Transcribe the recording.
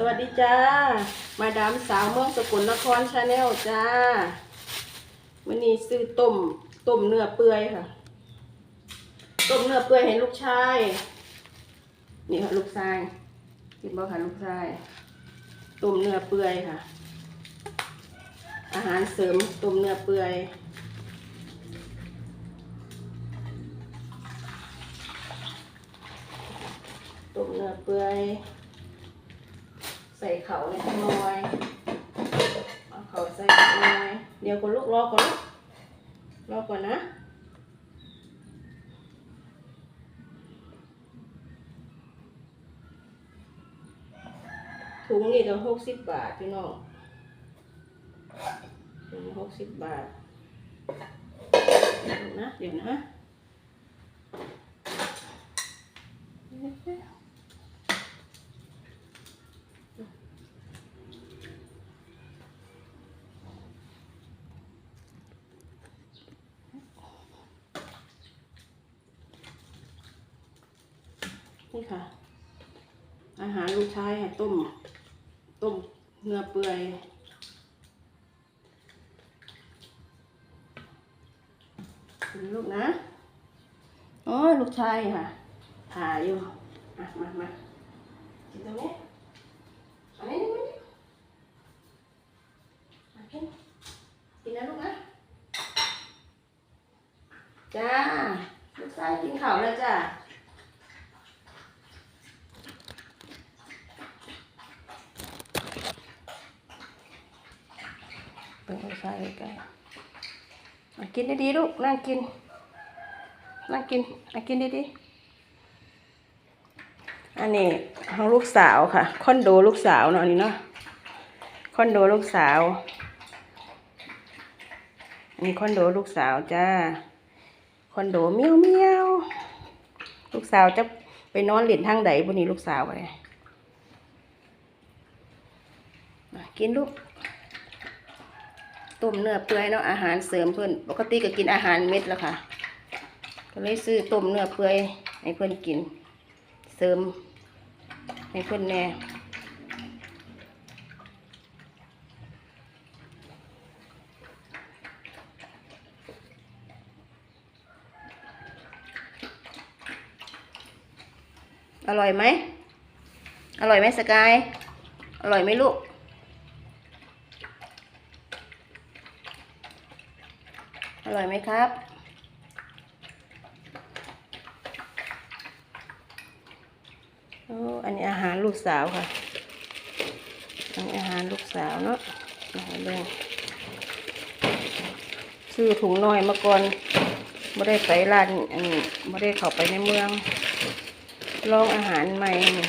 สวัสดีจ้า มาดามสาวเมืองสกลนครชาแนลจ้าวันนี้ซื้อต้มต้มเนื้อเปื่อยค่ะ ต้มเนื้อเปื่อยให้ลูกชาย นี่ค่ะลูกชายกินบ่ค่ะลูกชาย ต้มเนื้อเปื่อยค่ะ อาหารเสริมต้มเนื้อเปื่อยต้มเนื้อเปื่อย ใส่เขาในข้างน้อยเอาเขาใส่ข้น้อยเดี๋ยวก่อนลูกรอก่อนลูกรอก่อนนะถุงนี่ก็หกสิบบาทพี่น้องถุงหกสิบบาท เดี๋ยวนะ เดี๋ยวนะ นี่ค่ะ อาหารลูกชายค่ะต้ม ต้มเนื้อเปื่อยลูกนะโอ้ลูกชายค่ะถ่ายอยู่อะมามากินตรงนี้อันนี้นี่มากินกินนะลูกนะจ้าลูกชายกินข้าวแล้วจ้า เปิดไฟใกล้กินดีๆลูกนั่งกิน นั่งกินมากินดีๆอันนี้ของลูกสาวค่ะ คอนโดลูกสาวเนาะนนี้เนาะคอนโดลูกสาวอันนี้คอนโดลูกสาวจ้าคอนโดเมียวเมียวลูกสาวจะไปนอนเล่นทางใดบนนี้ลูกสาวไปกินลูก ต้มเนื้อเปื่อยเนาะอาหารเสริมเพื่อนปกติก็กินอาหารเม็ดแล้วค่ะ ก็เลยซื้อต้มเนื้อเปื่อยให้เพื่อนกิน เสริมให้เพื่อนแน่อร่อยไหม อร่อยไหมสกาย อร่อยไหมลูก อร่อยไหมครับ โอ้ อันนี้อาหารลูกสาวค่ะ อันนี้อาหารลูกสาวเนาะอาหารเรื่องซื้อถุงน้อยมาก่อนไม่ได้ไปร้านอันนี้ไม่ได้เข้าไปในเมือง ลองอาหารใหม่นี่